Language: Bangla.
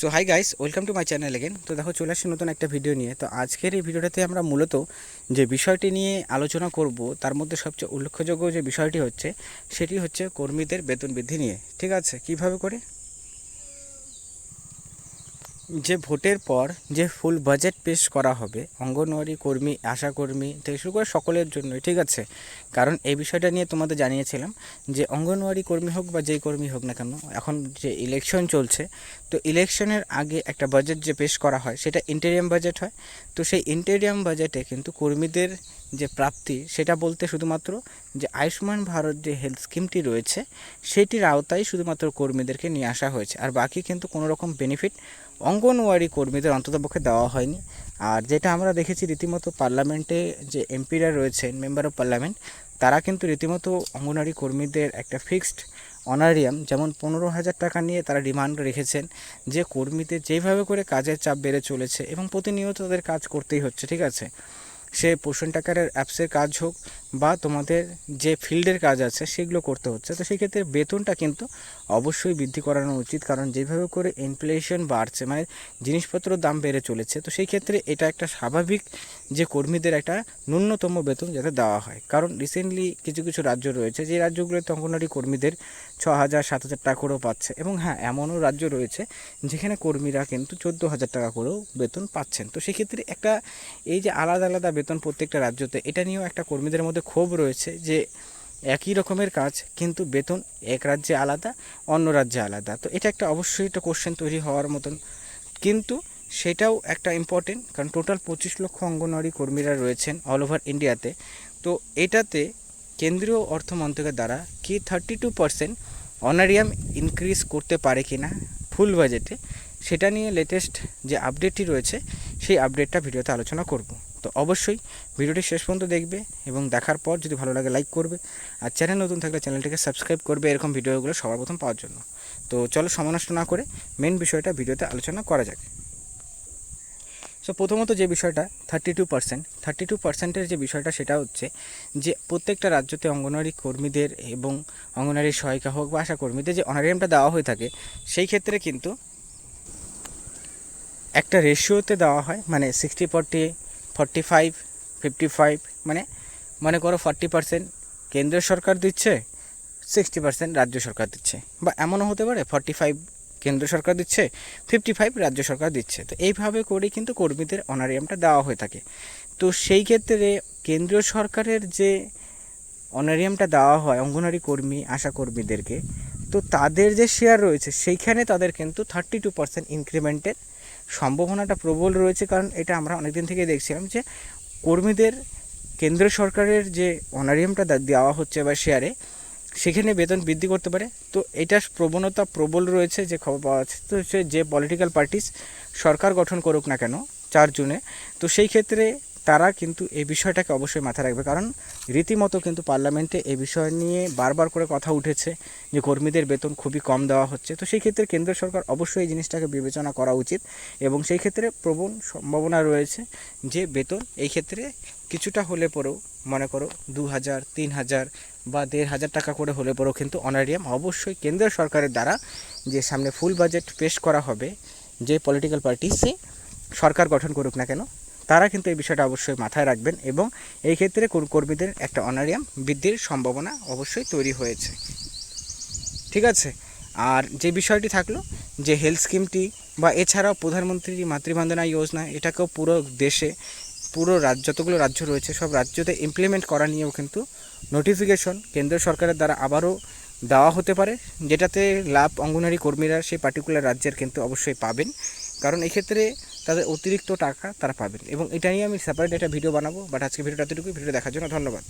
So hi guys welcome to my channel again তো দেখো, চলে আসছি নতুন একটা ভিডিও নিয়ে। তো আজকের এই ভিডিওটাতে আমরা মূলত যে বিষয়টি নিয়ে আলোচনা করব, তার মধ্যে সবচেয়ে উল্লেখযোগ্য যে বিষয়টি হচ্ছে, সেটি হচ্ছে কর্মীদের বেতন বৃদ্ধি নিয়ে। ঠিক আছে? কীভাবে করে? যে ভোটের পর যে ফুল বাজেট পেশ করা হবে, অঙ্গনওয়াড়ি কর্মী আশাকর্মী থেকে শুরু করে সকলের জন্যই, ঠিক আছে? কারণ এই বিষয়টা নিয়ে তোমাদের জানিয়েছিলাম যে অঙ্গনওয়াড়ি কর্মী হোক বা যেই কর্মী হোক না কেন, এখন যে ইলেকশন চলছে, তো ইলেকশনের আগে একটা বাজেট যে পেশ করা হয়, সেটা ইন্টেরিয়াম বাজেট হয়। তো সেই ইন্টেরিয়াম বাজেটে কিন্তু কর্মীদের যে প্রাপ্তি, সেটা বলতে শুধুমাত্র যে আয়ুষ্মান ভারত যে হেলথ স্কিমটি রয়েছে, সেটির আওতায় শুধুমাত্র কর্মীদেরকে নিয়ে আসা হয়েছে। আর বাকি কিন্তু কোনো রকম বেনিফিট অঙ্গনওয়াড়ি কর্মীদের অন্ততপক্ষে দেওয়া হয়নি। আর যেটা আমরা দেখেছি রীতিমতো পার্লামেন্টে যে এমপিরা রয়েছেন, মেম্বার অফ পার্লামেন্ট, তারা কিন্তু রীতিমতো অঙ্গনওয়াড়ি কর্মীদের একটা ফিক্সড অনারিয়াম, যেমন পনেরো হাজার টাকা নিয়ে তারা ডিমান্ড রেখেছেন যে কর্মীদের যেভাবে করে কাজের চাপ বেড়ে চলেছে এবং প্রতিনিয়ত তাদের কাজ করতেই হচ্ছে, ঠিক আছে? সে পোষণ টাকারের অ্যাপসের কাজ হোক বা তোমাদের যে ফিল্ডের কাজ আছে সেগুলো করতে হচ্ছে। তো সেক্ষেত্রে বেতনটা কিন্তু অবশ্যই বৃদ্ধি করানো উচিত, কারণ যেভাবে করে ইনফ্লেশন বাড়ছে মানে জিনিসপত্র দাম বেড়ে চলেছে, তো সেই ক্ষেত্রে এটা একটা স্বাভাবিক যে কর্মীদের একটা ন্যূনতম বেতন যাতে দেওয়া হয়। কারণ রিসেন্টলি কিছু কিছু রাজ্য রয়েছে, যে রাজ্যগুলোতে অঙ্গনওয়াড়ি কর্মীদের ছ হাজার, সাত হাজার টাকা করেও পাচ্ছে এবং হ্যাঁ এমনও রাজ্য রয়েছে যেখানে কর্মীরা কিন্তু চোদ্দ হাজার টাকা করেও বেতন পাচ্ছেন। তো সেক্ষেত্রে একটা এই যে আলাদা আলাদা বেতন প্রত্যেকটা রাজ্যতে, এটা নিয়েও একটা কর্মীদের মধ্যে ক্ষোভ রয়েছে যে একই রকমের কাজ কিন্তু বেতন এক রাজ্যে আলাদা, অন্য রাজ্যে আলাদা। তো এটা একটা অবশ্যই একটা কোশ্চেন তৈরি হওয়ার মতন। কিন্তু সেটাও একটা ইম্পর্টেন্ট কারণ টোটাল পঁচিশ লক্ষ অঙ্গনওয়াড়ি কর্মীরা রয়েছেন অল ওভার ইন্ডিয়াতে তো এটাতে কেন্দ্রীয় অর্থ মন্ত্রকের দ্বারা কি thirty two percent honorarium increase করতে পারে কি না ফুল বাজেটে সেটা নিয়ে লেটেস্ট যে আপডেটটি রয়েছে, সেই আপডেটটা ভিডিওতে আলোচনা করব। তো অবশ্যই ভিডিওটি শেষ পর্যন্ত দেখবে এবং দেখার পর যদি ভালো লাগে লাইক করবে। আর চ্যানেল নতুন থাকলে চ্যানেলটিকে সাবস্ক্রাইব করবে, এরকম ভিডিওগুলো সবার প্রথম পাওয়ার জন্য। তো চলো সমানষ্ট না করে মেন বিষয়টা ভিডিওতে আলোচনা করা যাক। সো প্রথমত যে বিষয়টা thirty two percent thirty two পার্সেন্টের যে বিষয়টা, সেটা হচ্ছে যে প্রত্যেকটা রাজ্যতে অঙ্গনওয়াড়ি কর্মীদের এবং অঙ্গনওয়াড়ি সহায়িকা হোক বা আশা কর্মীদের যে অনারিয়ামটা দেওয়া হয়ে থাকে, সেই ক্ষেত্রে কিন্তু একটা রেশিওতে দেওয়া হয় মানে sixty forty forty five fifty five মানে মনে করো ফর্টি পার্সেন্ট কেন্দ্রীয় সরকার দিচ্ছে সিক্সটি পার্সেন্ট রাজ্য সরকার দিচ্ছে, বা এমনও হতে পারে ফর্টি ফাইভ কেন্দ্র সরকার দিচ্ছে ফিফটি ফাইভ রাজ্য সরকার দিচ্ছে। তো এইভাবে করে কিন্তু কর্মীদের অনারিয়ামটা দেওয়া হয়ে থাকে। তো সেই ক্ষেত্রে কেন্দ্রীয় সরকারের যে অনারিয়ামটা দেওয়া হয়, অঙ্গনওয়াড়ি কর্মী, আশা কর্মীদেরকে, তো তাদের যে শেয়ার রয়েছে, সেইখানে তাদের কিন্তু থার্টি টু পার্সেন্ট ইনক্রিমেন্টের সম্ভাবনাটা প্রবল রয়েছে। কারণ এটা আমরা অনেকদিন থেকে দেখছিলাম যে কর্মীদের কেন্দ্র সরকারের যে অনারিয়ামটা দেওয়া হচ্ছে বা শেয়ারে সেখানে বেতন বৃদ্ধি করতে পারে। তো এটার প্রবণতা প্রবল রয়েছে যে খবর পাওয়া যাচ্ছে। তো সে যে পলিটিক্যাল পার্টিস সরকার গঠন করুক না কেন, চার জুনে, তো সেই ক্ষেত্রে তারা কিন্তু এই বিষয়টাকে অবশ্যই মাথায় রাখবে। কারণ রীতিমতো কিন্তু পার্লামেন্টে এই বিষয় নিয়ে বারবার করে কথা উঠেছে যে কর্মীদের বেতন খুবই কম দেওয়া হচ্ছে। তো সেই ক্ষেত্রে কেন্দ্র সরকার অবশ্যই এই জিনিসটাকে বিবেচনা করা উচিত এবং সেই ক্ষেত্রে প্রবণ সম্ভাবনা রয়েছে যে বেতন এই ক্ষেত্রে কিছুটা হলে পরেও, মনে করো, দু হাজার, তিন হাজার বা দেড় হাজার টাকা করে হলে পরেও কিন্তু অনারিয়াম অবশ্যই কেন্দ্র সরকারের দ্বারা যে সামনে ফুল বাজেট পেশ করা হবে, যে পলিটিক্যাল পার্টি সে সরকার গঠন করুক না কেন তারা কিন্তু এই বিষয়টা অবশ্যই মাথায় রাখবেন এবং এই ক্ষেত্রে কর্মীদের একটা অনারিয়াম বৃদ্ধির সম্ভাবনা অবশ্যই তৈরি হয়েছে। ঠিক আছে? আর যে বিষয়টি থাকল যে হেলথ স্কিমটি বা এছাড়াও প্রধানমন্ত্রী মাতৃবন্দনা যোজনা, এটাকেও পুরো দেশে, পুরো রাজ্য, যতগুলো রাজ্য রয়েছে, সব রাজ্যতে ইমপ্লিমেন্ট করা নিয়েও কিন্তু নোটিফিকেশন কেন্দ্র সরকারের দ্বারা আবারও দেওয়া হতে পারে, যেটাতে লাভ অঙ্গনারী কর্মীরা সেই পার্টিকুলার রাজ্যের কিন্তু অবশ্যই পাবেন। কারণ এক্ষেত্রে তাদের অতিরিক্ত টাকা তারা পাবেন এবং এটা নিয়ে আমি সেপারেট একটা ভিডিও বানাবো বাট আজকে ভিডিওটা এতটুকুই। ভিডিও দেখার জন্য ধন্যবাদ।